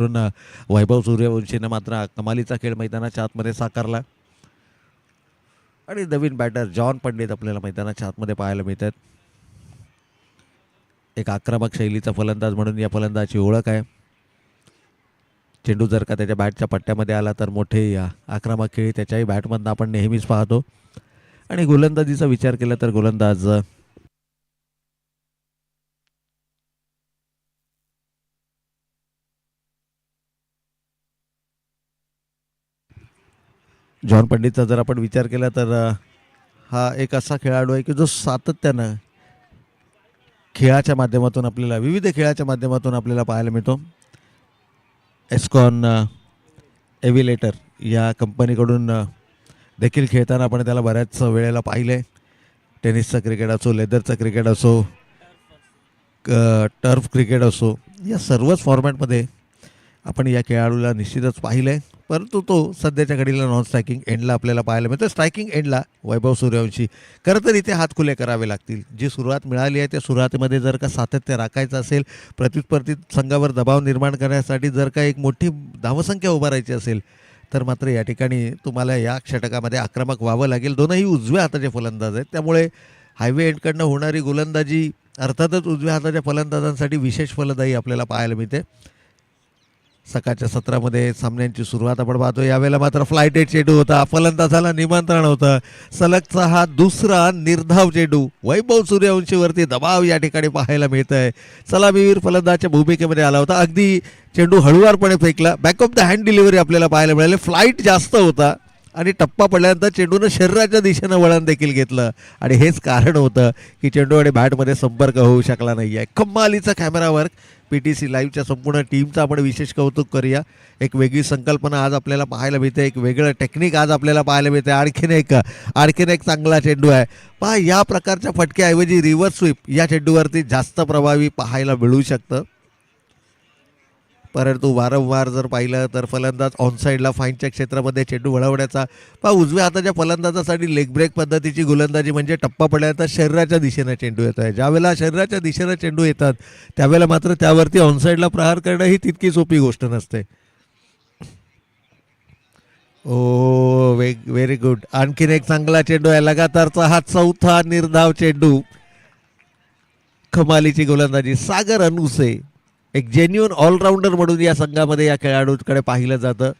करून वैभव सूर्यवंशीनं मात्र कमालीचा खेळ मैदानाच्या आतमध्ये साकारला. आणि नवीन बॅटर जॉन पंडित आपल्याला मैदानाच्या आतमध्ये पाहायला मिळतात. एक आक्रमक शैलीचा फलंदाज म्हणून या फलंदाजची ओळख आहे. चेंडू जर का त्याच्या बॅटच्या पट्ट्यामध्ये आला तर मोठे या आक्रमक खेळी त्याच्याही बॅटमधनं आपण नेहमीच पाहतो. आणि गोलंदाजीचा विचार केला तर गोलंदाज जॉन पंडितचा जर आपण विचार केला तर हा एक असा खेळाडू आहे की जो सातत्यानं खेळाच्या माध्यमातून आपल्याला विविध खेळाच्या माध्यमातून आपल्याला पाहायला मिळतो. एस्कॉन एव्हिलेटर या कंपनीकडून देखील खेळताना आपण त्याला बऱ्याच वेळेला पाहिलं. आहे टेनिसचं क्रिकेट असो लेदरचं क्रिकेट असो क टर्फ क्रिकेट असो या सर्वच फॉर्मॅटमध्ये आपण या खेळाडूला निश्चितच पाहिलं. आहे परंतु तो सध्याच्या घडीला नॉन स्ट्रायकिंग एंडला आपल्याला पाहायला मिळतो. स्ट्रायकिंग एंडला वैभव सूर्यवंशी. खरं तर इथे हात खुले करावे लागतील. जी सुरुवात मिळाली आहे त्या सुरुवातीमध्ये जर का सातत्य राखायचं असेल प्रतिस्पर्धी संघावर दबाव निर्माण करण्यासाठी जर का एक मोठी धावसंख्या उभारायची असेल तर मात्र या ठिकाणी तुम्हाला या षटकामध्ये आक्रमक व्हावं लागेल. दोनही उजव्या हाताचे फलंदाज आहेत. त्यामुळे हायवे एंडकडनं होणारी गोलंदाजी अर्थातच उजव्या हाताच्या फलंदाजांसाठी विशेष फलदायी आपल्याला पाहायला मिळते. सकाळच्या सत्रामध्ये सामन्यांची सुरुवात आपण पाहतो यावेळेला मात्र फ्लाईट एट चेंडू होता. फलंदाजाला निमंत्रण होतं. सलगचा हा दुसरा निर्धाव चेंडू वैभव सूर्यवंशीवरती दबाव या ठिकाणी पाहायला मिळत आहे सलामीवीर फलंदाजच्या भूमिकेमध्ये आला होता. अगदी चेंडू हळुवारपणे फेकला. Back of the hand delivery आपल्याला पाहायला मिळाली. फ्लाईट जास्त होता. आणि टप्पा पडल्यानंतर चेंडूनं शरीराच्या दिशेनं वळण देखील घेतलं. आणि हेच कारण होतं की चेंडू आणि बॅटमध्ये संपर्क होऊ शकला नाही आहे. कम्मालीचा camera work P T C लाईव्हच्या संपूर्ण टीमचं आपण विशेष कौतुक करूया. एक वेगळी संकल्पना आज आपल्याला पाहायला मिळते. एक वेगळं टेक्निक आज आपल्याला पाहायला मिळते. आणखीन एक आणखीन एक चांगला चेंडू आहे. पहा या प्रकारच्या फटक्याऐवजी रिव्हर्स स्वीप या चेंडूवरती जास्त प्रभावी पाहायला मिळू शकतं. परंतु वारंवार जर पाहिलं तर फलंदाज ऑनसाईडला फाईनच्या क्षेत्रामध्ये चेंडू वळवण्याचा पहा उजव्या हाताच्या फलंदाजासाठी लेग ब्रेक पद्धतीची गोलंदाजी म्हणजे टप्पा पडल्यानंतर शरीराच्या दिशेनं चेंडू येतो आहे ज्यावेळेला शरीराच्या दिशेनं चेंडू येतात त्यावेळेला मात्र त्यावरती ऑनसाईडला प्रहार करणं ही तितकी सोपी गोष्ट नसते. ओ वे व्हेरी गुड आणखीन एक चांगला चेंडू आहे लगातारचा हा चौथा निर्धाव चेंडू. कमालीची गोलंदाजी सागर अनुसे. एक जेन्युअन ऑलराऊंडर म्हणून या संघामध्ये या खेळाडूकडे पाहिलं जातं.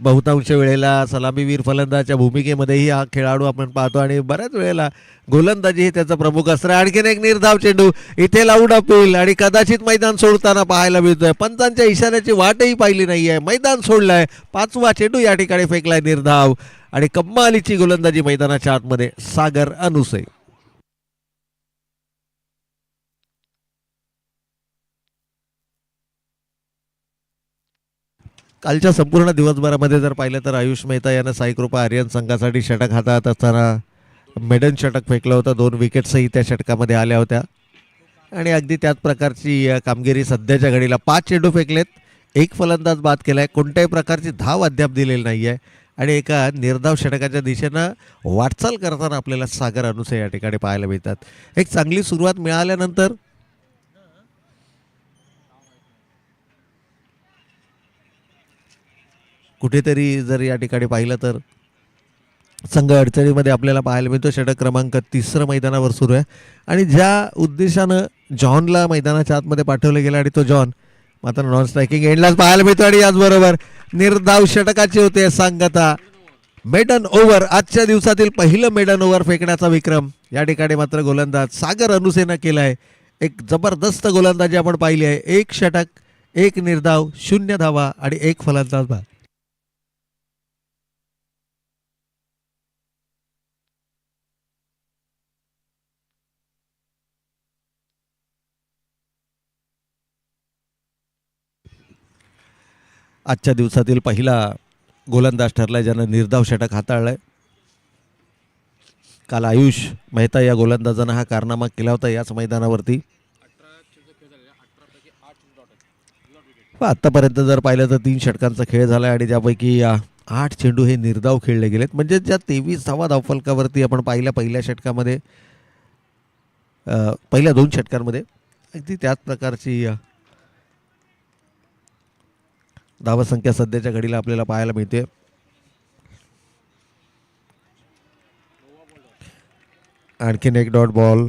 बहुतांश वेळेला सलामीवीर फलंदाजच्या भूमिकेमध्येही हा खेळाडू आपण पाहतो आणि बऱ्याच वेळेला गोलंदाजी हे त्याचा प्रमुख असतं आणखीन एक निर्धाव चेंडू इथे लावून अपील आणि कदाचित मैदान सोडताना पाहायला मिळतोय. पंचांच्या इशाऱ्याची वाटही पाहिली नाही आहे मैदान सोडलाय. पाचवा चेंडू या ठिकाणी फेकलाय निर्धाव आणि कम्मालीची गोलंदाजी मैदानाच्या आतमध्ये सागर अनुसे. कालच्या संपूर्ण दिवसभरामध्ये जर पाहिलं तर आयुष मेहता यानं साईकृपा आर्यन संघासाठी षटक हातात असताना मेडन षटक फेकलं होतं. दोन विकेट्सही त्या षटकामध्ये आल्या होत्या. आणि अगदी त्याच प्रकारची कामगिरी सध्याच्या घडीला पाच चेंडू फेकलेत. एक फलंदाज बाद केलाय. कोणत्याही प्रकारची धाव अद्याप दिलेली नाही आहे आणि एका निर्धाव षटकाच्या दिशेनं वाटचाल करताना आपल्याला सागर अनुसे या ठिकाणी पाहायला मिळतात. एक चांगली सुरुवात मिळाल्यानंतर कुठेतरी जर या ठिकाणी पाहिलं तर संघ अडचणीमध्ये आपल्याला पाहायला मिळतो. षटक क्रमांक तिसरं मैदानावर सुरू आहे. आणि ज्या उद्देशानं जॉनला मैदानाच्या आतमध्ये पाठवलं गेलं आणि तो जॉन मात्र नॉन स्ट्रायकिंग एंडलाच पाहायला मिळतो. आणि याचबरोबर निर्धाव षटकाचे होते सांगता. मेडन ओव्हर आजच्या दिवसातील पहिलं मेडन ओव्हर फेकण्याचा विक्रम. या ठिकाणी मात्र गोलंदाज सागर अनुसेनं केला आहे एक जबरदस्त गोलंदाजी आपण पाहिली आहे. एक षटक एक निर्धाव शून्य धावा आणि एक फलंदाज भाग आजच्या दिवसातील पहिला गोलंदाज ठरलाय ज्यानं निर्धाव षटक हाताळलंय. काल आयुष मेहता या गोलंदाजानं हा कारनामा केला होता याच मैदानावरती. आत्तापर्यंत जर पाहिलं तर तीन षटकांचा खेळ झाला आणि त्यापैकी आठ चेंडू हे निर्धाव खेळले गेलेत. म्हणजे ज्या तेवीस धावा धावफलकावरती आपण पाहिल्या पहिल्या षटकामध्ये पहिल्या दोन षटकांमध्ये अगदी त्याच प्रकारची धावसंख्या सध्याच्या घडीला आपल्याला पाहायला मिळते. आणखीन एक डॉट बॉल.